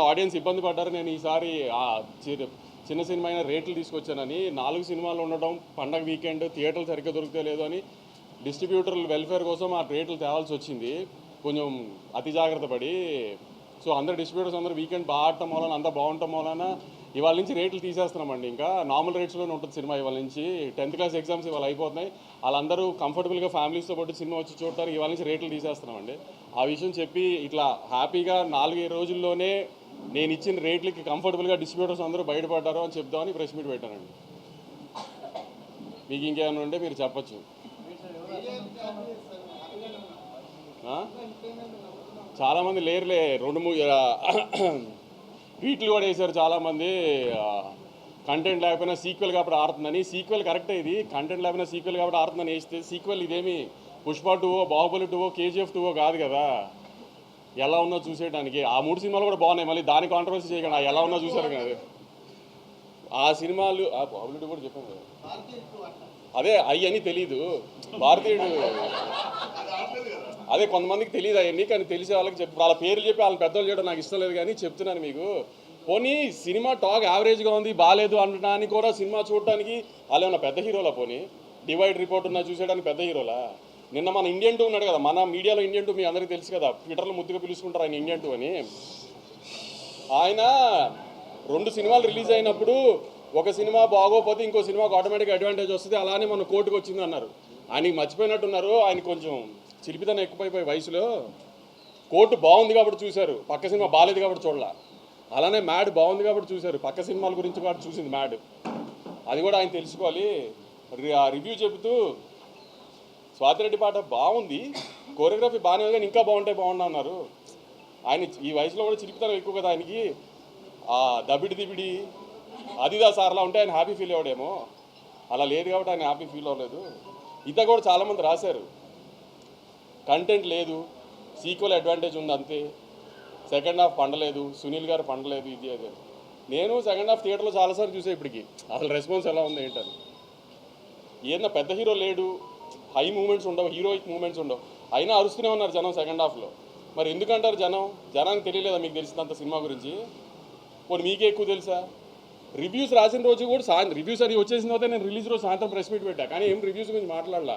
Audience ఇబ్బంది పడ్డారు. నేను ఈసారి చి- చిన్న సినిమా అయిన రేట్లు తీసుకొచ్చానని నాలుగు సినిమాలు ఉండడం పండగ వీకెండ్ థియేటర్లు సరిగ్గా దొరికితే లేదు అని డిస్ట్రిబ్యూటర్ల వెల్ఫేర్ కోసం ఆ రేట్లు తేవాల్సి వచ్చింది. కొంచెం అతి జాగ్రత్త పడి. సో అందరు డిస్ట్రిబ్యూటర్స్ అందరూ వీకెండ్ బాగా ఆడటం వలన అంతా బాగుండటం వలన ఇవాళ నుంచి రేట్లు తీసేస్తున్నామండి ఇంకా. నార్మల్ రేట్స్లోనే ఉంటుంది సినిమా ఇవాళ నుంచి. టెన్త్ క్లాస్ ఎగ్జామ్స్ ఇవాళ అయిపోతున్నాయి. వాళ్ళందరూ కంఫర్టబుల్గా ఫ్యామిలీస్తో పాటు సినిమా వచ్చి చూడటానికి ఇవాళ నుంచి రేట్లు తీసేస్తున్నామండి. ఆ విషయం చెప్పి ఇట్లా హ్యాపీగా నాలుగైదు రోజుల్లోనే నేను ఇచ్చిన రేట్లకి కంఫర్టబుల్గా డిస్ట్రిబ్యూటర్స్ అందరూ బయటపడ్డారు అని చెప్దామని ప్రెస్ మీట్ పెట్టానండి. మీకు ఇంకేమైనా ఉంటే మీరు చెప్పచ్చు. చాలామంది లేరులే రెండు మూడు ట్వీట్లు కూడా వేశారు చాలామంది. కంటెంట్ లేకపోయినా సీక్వెల్ కాబట్టి ఆడుతుందని. సీక్వెల్ కరెక్టే ఇది. కంటెంట్ లేకపోయినా సీక్వెల్ కాబట్టి ఆడుతుందని వేస్తే సీక్వెల్ ఇదేమి పుష్ప టూవో బాహుబలి టూవో కేజీఎఫ్ టూవో కాదు కదా. ఎలా ఉన్నా చూసేయడానికి ఆ మూడు సినిమాలు కూడా బాగున్నాయి. మళ్ళీ దాని కాంట్రవర్సీ చేయకుండా. ఎలా ఉన్నా చూసారు కదా. ఆ సినిమాలు ఆ కూడా చెప్పాను కదా. అదే అవన్నీ తెలీదు. భారతీయుడు. అదే కొంతమందికి తెలియదు అవన్నీ కానీ తెలిసే వాళ్ళకి చెప్పి వాళ్ళ పేర్లు చెప్పి వాళ్ళ పెద్దలు చేయడం నాకు ఇష్టం లేదు కానీ చెప్తున్నాను మీకు. పోనీ సినిమా టాక్ యావరేజ్గా ఉంది బాగాలేదు అనడానికి కూడా సినిమా చూడటానికి వాళ్ళు ఏమన్నా పెద్ద హీరోలా పోనీ? డివైడ్ రిపోర్ట్ ఉన్నా చూసేయడానికి పెద్ద హీరోలా? నిన్న మన ఇండియన్ టూ ఉన్నాడు కదా మన మీడియాలో ఇండియన్ టూ మీ అందరికీ తెలుసు కదా ట్విట్టర్లో ముద్దుగా పిలుచుకుంటారు ఆయన ఇండియన్ టూ అని. ఆయన రెండు సినిమాలు రిలీజ్ అయినప్పుడు ఒక సినిమా బాగోపోతే ఇంకో సినిమాకి ఆటోమేటిక్ అడ్వాంటేజ్ వస్తుంది అలానే మన కోర్టుకు వచ్చింది అన్నారు. ఆయనకి మర్చిపోయినట్టున్నారు ఆయన కొంచెం చిలిపితనం ఎక్కువైపోయి వయసులో కోర్టు బాగుంది కాబట్టి చూశారు పక్క సినిమా బాగాలేదు కాబట్టి చూడాల. అలానే మ్యాడ్ బాగుంది కాబట్టి చూశారు పక్క సినిమాల గురించి కూడా చూసింది మ్యాడ్ అది కూడా ఆయన తెలుసుకోవాలి. ఆ రివ్యూ చెబుతూ స్వాతిరెడ్డి పాట బాగుంది. కోరియోగ్రఫీ బాగానే ఉంది కానీ ఇంకా బాగుంటే బాగుండు అన్నారు. ఆయన ఈ వయసులో కూడా చిలిపితనం ఎక్కువ కదా ఆయనకి. ఆ దబిడి దిబిడి అదిదా సార్లా ఉంటే ఆయన హ్యాపీ ఫీల్ అవ్వడేమో అలా లేదు కాబట్టి ఆయన హ్యాపీ ఫీల్ అవ్వలేదు. ఇత కూడా చాలామంది రాశారు. కంటెంట్ లేదు. సీక్వల్ అడ్వాంటేజ్ ఉంది అంతే. Second half పండలేదు. సునీల్ గారు పండలేదు. ఇది అదే. నేను సెకండ్ హాఫ్ థియేటర్లో చాలాసార్లు చూసే ఇప్పటికి. అసలు రెస్పాన్స్ ఎలా ఉంది ఏంటని. ఏదన్నా పెద్ద హీరో లేడు. హై మూమెంట్స్ ఉండవు హీరోయిక్ మూమెంట్స్ ఉండవు. అయినా అరుస్తూనే ఉన్నారు జనం సెకండ్ హాఫ్లో మరి ఎందుకంటారు జనం? జనానికి తెలియలేదా మీకు తెలిసినంత సినిమా గురించి? పోనీ మీకే ఎక్కువ తెలుసా? రివ్యూస్ రాసిన రోజు కూడా సాయంత్రం రివ్యూస్ అది వచ్చేసిన తర్వాత నేను రిలీజ్ రోజు సాయంత్రం ప్రెస్ మీట్ పెట్టా. కానీ ఏం రివ్యూస్ గురించి మాట్లాడలా?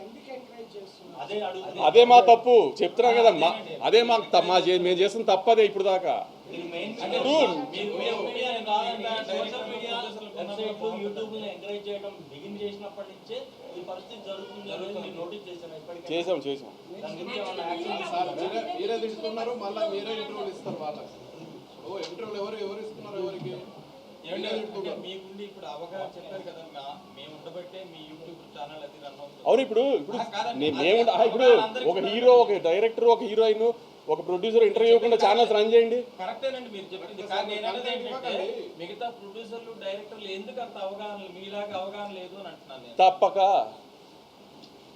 అది మా తప్పు. చెప్తున్నా కదా మా అదే మాకు మా మేము చేసిన తప్పదే ఇప్పుడు దాకా. చేసాం చేసాం మీరే తింటున్నారు మళ్ళీ మీరే ఇంటర్వ్యూలు ఇస్తారు వాళ్ళకి. ఓ ఇంటర్వ్యూలు ఎవరు ఎవరు ఇస్తున్నారు ఎవరికి? మీరే అంటే తింటున్నారు మీకుండి ఇప్పుడు అవగాహన చెప్పారు కదా మా- మేము ఉండబట్టే మీ యూట్యూబ్ ఛానల్ అది రన్ అవుతుంది. అవును ఇప్పుడు ఇప్పుడు మేము ఆ, ఇప్పుడు ఒక హీరో ఒక డైరెక్టర్ ఒక హీరోయిన్ ఒక ప్రొడ్యూసర్ ఇంటర్వ్యూ ఇవ్వకుండా ఛానల్స్ రన్ చేయండి. కరెక్టేనండి మీరు చెప్పింది. కానీ మిగతా ప్రొడ్యూసర్లు డైరెక్టర్లు ఎందుకు అంత అవగాహన మీలాగా అవగాహన లేదు అని అంటున్నాను నేను. తప్పక అదే సార్ ఇప్పుడు ఏదైతే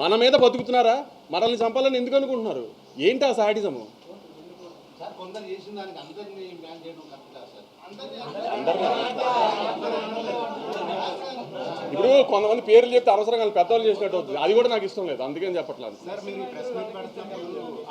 మన మీద బతుకుతున్నారా? మనల్ని చంపాలని ఎందుకు అనుకుంటున్నారు? ఏంటి ఆ సార్ ఇప్పుడు కొంతమంది పేర్లు చెప్తే అవసరంగా పెద్దవాళ్ళు చేసినట్టు అవుతుంది. అది కూడా నాకు ఇష్టం లేదు. అందుకని చెప్పట్లేదు.